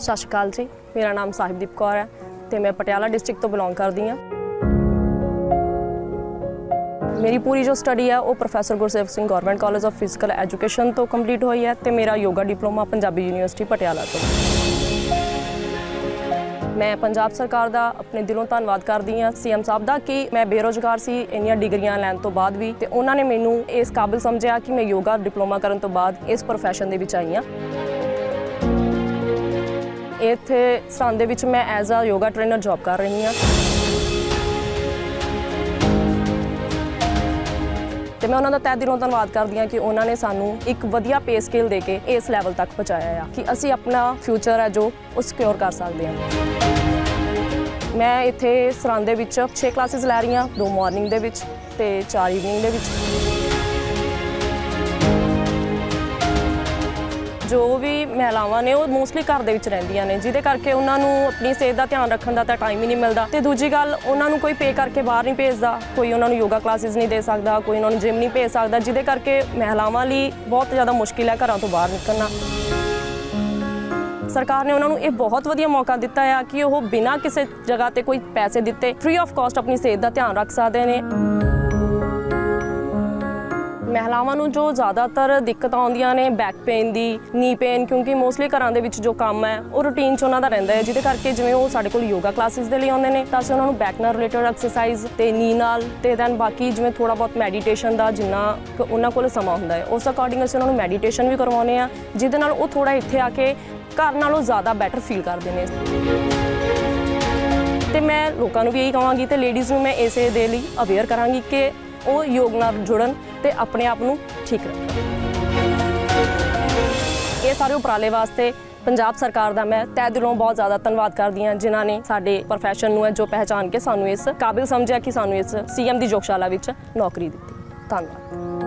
ਸਤਿ ਸ਼੍ਰੀ ਅਕਾਲ ਜੀ, ਮੇਰਾ ਨਾਮ ਸਾਹਿਬਦੀਪ ਕੌਰ ਹੈ ਤੇ ਮੈਂ ਪਟਿਆਲਾ ਡਿਸਟ੍ਰਿਕਟ ਤੋਂ ਬਿਲੋਂਗ ਕਰਦੀ ਹਾਂ। ਮੇਰੀ ਪੂਰੀ ਜੋ ਸਟੱਡੀ ਹੈ, ਉਹ professor Gursev Singh government college of physical education ਤੋਂ ਕੰਪਲੀਟ ਹੋਈ ਹੈ ਤੇ ਮੇਰਾ ਯੋਗਾ ਡਿਪਲੋਮਾ ਪੰਜਾਬੀ ਯੂਨੀਵਰਸਿਟੀ ਪਟਿਆਲਾ ਤੋਂ। ਮੈਂ ਪੰਜਾਬ ਸਰਕਾਰ ਦਾ ਆਪਣੇ ਦਿਲੋਂ ਧੰਨਵਾਦ ਕਰਦੀ ਹਾਂ। ਸੀਐਮ ਸਾਹਿਬ ਦਾ ਕਿ ਮੈਂ ਬੇਰੋਜ਼ਗਾਰ ਸੀ, ਇੰਨੀਆਂ ਡਿਗਰੀਆਂ ਲੈਣ ਤੋਂ ਬਾਅਦ ਵੀ ਤੇ ਉਹਨਾਂ ਨੇ ਮੈਨੂੰ ਇਸ ਕਾਬਿਲ ਸਮਝਿਆ ਕਿ ਮੈਂ ਯੋਗਾ ਡਿਪਲੋਮਾ ਕਰਨ ਤੋਂ ਬਾਅਦ ਇਸ profession ਦੇ ਵਿੱਚ ਆਈ ਹਾਂ। ਇੱਥੇ ਸਰਹੰਦ ਦੇ ਵਿੱਚ ਮੈਂ ਐਜ਼ ਅ ਯੋਗਾ ਟ੍ਰੇਨਰ ਜੌਬ ਕਰ ਰਹੀ ਹਾਂ। ਤੇ ਮੈਂ ਉਹਨਾਂ ਦਾ ਤਹਿ ਦਿਲੋਂ ਧੰਨਵਾਦ ਕਰਦੀ ਹਾਂ ਕਿ ਉਹਨਾਂ ਨੇ ਸਾਨੂੰ ਇੱਕ ਵਧੀਆ ਪੇ ਸਕੇਲ ਦੇ ਕੇ ਇਸ ਲੈਵਲ ਤੱਕ ਪਹੁੰਚਾਇਆ ਆ ਕਿ ਅਸੀਂ ਆਪਣਾ ਫਿਊਚਰ ਹੈ ਜੋ ਉਹ ਸਿਕਿਉਰ ਕਰ ਸਕਦੇ ਹਾਂ। ਮੈਂ ਇੱਥੇ ਸਰਹੰਦ ਦੇ ਵਿੱਚ 6 ਕਲਾਸਿਸ ਲੈ ਰਹੀ ਹਾਂ, ਦੋ ਮਾਰਨਿੰਗ ਦੇ ਵਿੱਚ ਤੇ 4 ਈਵਨਿੰਗ ਦੇ ਵਿੱਚ। ਜੋ ਵੀ ਮਹਿਲਾਵਾਂ ਨੇ, ਉਹ ਮੋਸਟਲੀ ਘਰ ਦੇ ਵਿੱਚ ਰਹਿੰਦੀਆਂ ਨੇ, ਜਿਹਦੇ ਕਰਕੇ ਉਹਨਾਂ ਨੂੰ ਆਪਣੀ ਸਿਹਤ ਦਾ ਧਿਆਨ ਰੱਖਣ ਦਾ ਤਾਂ ਟਾਈਮ ਹੀ ਨਹੀਂ ਮਿਲਦਾ। ਤੇ ਦੂਜੀ ਗੱਲ, ਉਹਨਾਂ ਨੂੰ ਕੋਈ ਪੇ ਕਰਕੇ ਬਾਹਰ ਨਹੀਂ ਭੇਜਦਾ, ਕੋਈ ਉਹਨਾਂ ਨੂੰ ਯੋਗਾ ਕਲਾਸਿਸ ਨਹੀਂ ਦੇ ਸਕਦਾ, ਕੋਈ ਉਹਨਾਂ ਨੂੰ ਜਿਮ ਨਹੀਂ ਭੇਜ ਸਕਦਾ, ਜਿਹਦੇ ਕਰਕੇ ਮਹਿਲਾਵਾਂ ਲਈ ਬਹੁਤ ਜ਼ਿਆਦਾ ਮੁਸ਼ਕਿਲ ਹੈ ਘਰਾਂ ਤੋਂ ਬਾਹਰ ਨਿਕਲਣਾ। ਸਰਕਾਰ ਨੇ ਉਹਨਾਂ ਨੂੰ ਇਹ ਬਹੁਤ ਵਧੀਆ ਮੌਕਾ ਦਿੱਤਾ ਆ ਕਿ ਉਹ ਬਿਨਾਂ ਕਿਸੇ ਜਗ੍ਹਾ ਤੇ ਕੋਈ ਪੈਸੇ ਦਿੱਤੇ ਫ੍ਰੀ ਆਫ ਕਾਸਟ ਆਪਣੀ ਸਿਹਤ ਦਾ ਧਿਆਨ ਰੱਖ ਸਕਦੇ ਨੇ। ਮਹਿਲਾਵਾਂ ਨੂੰ ਜੋ ਜ਼ਿਆਦਾਤਰ ਦਿੱਕਤਾਂ ਆਉਂਦੀਆਂ ਨੇ ਬੈਕ ਪੇਨ ਦੀ ਨੀ ਪੇਨ ਕਿਉਂਕਿ ਮੋਸਟਲੀ ਘਰਾਂ ਦੇ ਵਿੱਚ ਜੋ ਕੰਮ ਹੈ, ਉਹ ਰੂਟੀਨ 'ਚ ਉਹਨਾਂ ਦਾ ਰਹਿੰਦਾ ਹੈ, ਜਿਹਦੇ ਕਰਕੇ ਜਿਵੇਂ ਉਹ ਸਾਡੇ ਕੋਲ ਯੋਗਾ ਕਲਾਸਿਸ ਦੇ ਲਈ ਆਉਂਦੇ ਨੇ, ਤਾਂ ਅਸੀਂ ਉਹਨਾਂ ਨੂੰ ਬੈਕ ਨਾਲ ਰਿਲੇਟਡ ਐਕਸਰਸਾਈਜ਼ ਤੇ ਨੀ ਨਾਲ ਤੇ ਦੈਨ ਬਾਕੀ ਜਿਵੇਂ ਥੋੜਾ ਬਹੁਤ ਮੈਡੀਟੇਸ਼ਨ ਦਾ ਜਿੰਨਾ ਕੁ ਉਹਨਾਂ ਕੋਲ ਸਮਾਂ ਹੁੰਦਾ ਹੈ, ਉਸ ਅਕੋਰਡਿੰਗ ਅਸੀਂ ਉਹਨਾਂ ਨੂੰ ਮੈਡੀਟੇਸ਼ਨ ਵੀ ਕਰਵਾਉਂਦੇ ਆ ਜਿਹਦੇ ਨਾਲ ਉਹ ਥੋੜਾ ਇੱਥੇ ਆ ਕੇ ਘਰ ਨਾਲੋਂ ਜ਼ਿਆਦਾ ਬੈਟਰ ਫੀਲ ਕਰਦੇ ਨੇ। ਲੋਕਾਂ ਨੂੰ ਵੀ ਇਹੀ ਕਹਾਂਗੀ ਤੇ ਲੇਡੀਜ਼ ਨੂੰ ਮੈਂ ਇਸੇ ਦੇ ਲਈ ਅਵੇਅਰ ਕਰਾਂਗੀ ਕਿ ਉਹ ਯੋਗ ਨਾਲ ਜੁੜਨ ਤੇ ਆਪਣੇ ਆਪ ਨੂੰ ਠੀਕ ਰੱਖਣ। ਇਹ ਸਾਰੇ ਉਪਰਾਲੇ ਵਾਸਤੇ ਪੰਜਾਬ ਸਰਕਾਰ ਦਾ ਮੈਂ ਤਹਿ ਦਿਲੋਂ ਬਹੁਤ ਜ਼ਿਆਦਾ ਧੰਨਵਾਦ ਕਰਦੀ ਹਾਂ ਜਿਨ੍ਹਾਂ ਨੇ ਸਾਡੇ profession ਨੂੰ ਹੈ ਜੋ ਪਹਿਚਾਨ ਕੇ ਸਾਨੂੰ ਇਸ ਕਾਬਿਲ ਸਮਝਿਆ ਕਿ ਸਾਨੂੰ ਇਸ ਸੀਐਮ ਦੀ ਯੋਗਸ਼ਾਲਾ ਵਿੱਚ ਨੌਕਰੀ ਦਿੱਤੀ। ਧੰਨਵਾਦ।